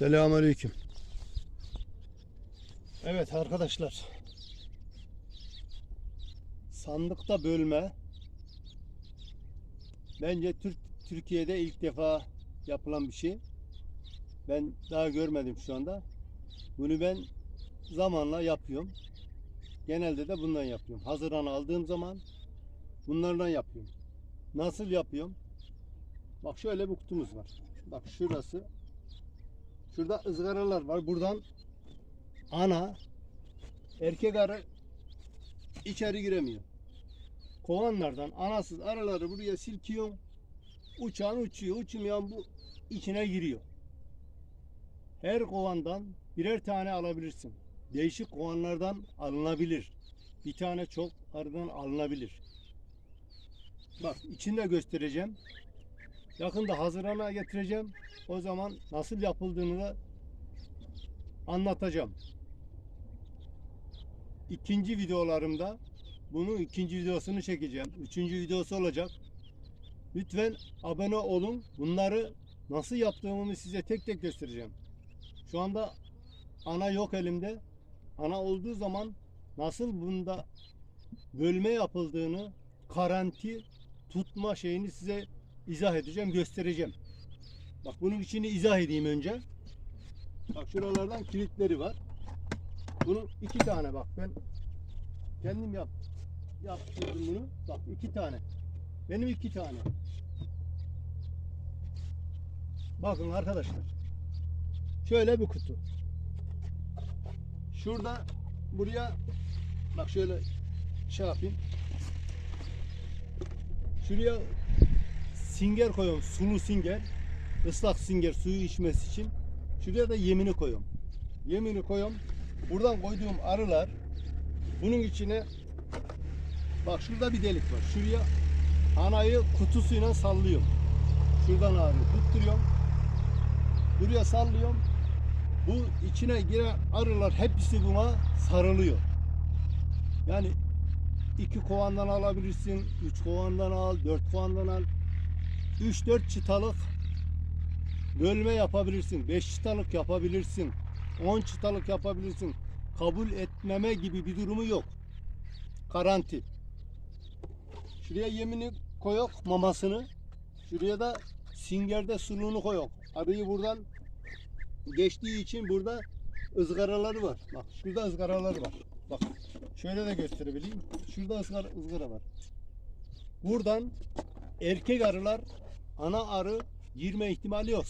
Selamünaleyküm. Evet arkadaşlar. Sandıkta bölme bence Türk Türkiye'de ilk defa yapılan bir şey. Ben daha görmedim şu anda. Bunu ben zamanla yapıyorum. Genelde de bundan yapıyorum. Hazıran aldığım zaman bunlardan yapıyorum. Nasıl yapıyorum? Bak şöyle bir kutumuz var. Bak şurası Şurada ızgaralar var. Buradan ana erkek arı içeri giremiyor. Kovanlardan anasız arıları buraya silkiyor. Uçan uçuyor. Uçmayan bu içine giriyor. Her kovandan birer tane alabilirsin. Değişik kovanlardan alınabilir. Bir tane çok arıdan alınabilir. Bak içinde göstereceğim. Yakında hazırana getireceğim. O zaman nasıl yapıldığını da anlatacağım. İkinci videolarımda bunu ikinci videosunu çekeceğim. Üçüncü videosu olacak. Lütfen abone olun. Bunları nasıl yaptığımı size tek tek göstereceğim. Şu anda ana yok elimde. Ana olduğu zaman nasıl bunda bölme yapıldığını, karanti tutma şeyini size izah edeceğim, göstereceğim. Bak bunun içini izah edeyim önce. Bak şuralardan kilitleri var. Bunun iki tane bak ben kendim yap yaptırdım bunu. Bak iki tane. Benim iki tane. Bakın arkadaşlar. Şöyle bir kutu. Şurada buraya bak şöyle şey yapayım. Şuraya singer koyuyorum. Sulu singer. ıslak singer suyu içmesi için. Şuraya da yemini koyuyorum. Yemini koyuyorum. Buradan koyduğum arılar bunun içine bak şurada bir delik var. Şuraya anayı kutusuyla sallıyorum. Şuradan arıyı tutturuyorum. Buraya sallıyorum. Bu içine giren arılar hepsi buna sarılıyor. Yani iki kovandan alabilirsin, üç kovandan al, dört kovandan al. 3-4 çıtalık bölme yapabilirsin. 5 çıtalık yapabilirsin. 10 çıtalık yapabilirsin. Kabul etmeme gibi bir durumu yok. Garanti. Şuraya yemini koyok mamasını. Şuraya da singerde suluğunu koyok. Arıyı buradan geçtiği için burada ızgaraları var. Bak şurada ızgaraları var. Bak şöyle de gösterebileyim. Şurada ızgara, ızgara var. Buradan erkek arılar ana arı girme ihtimali yok.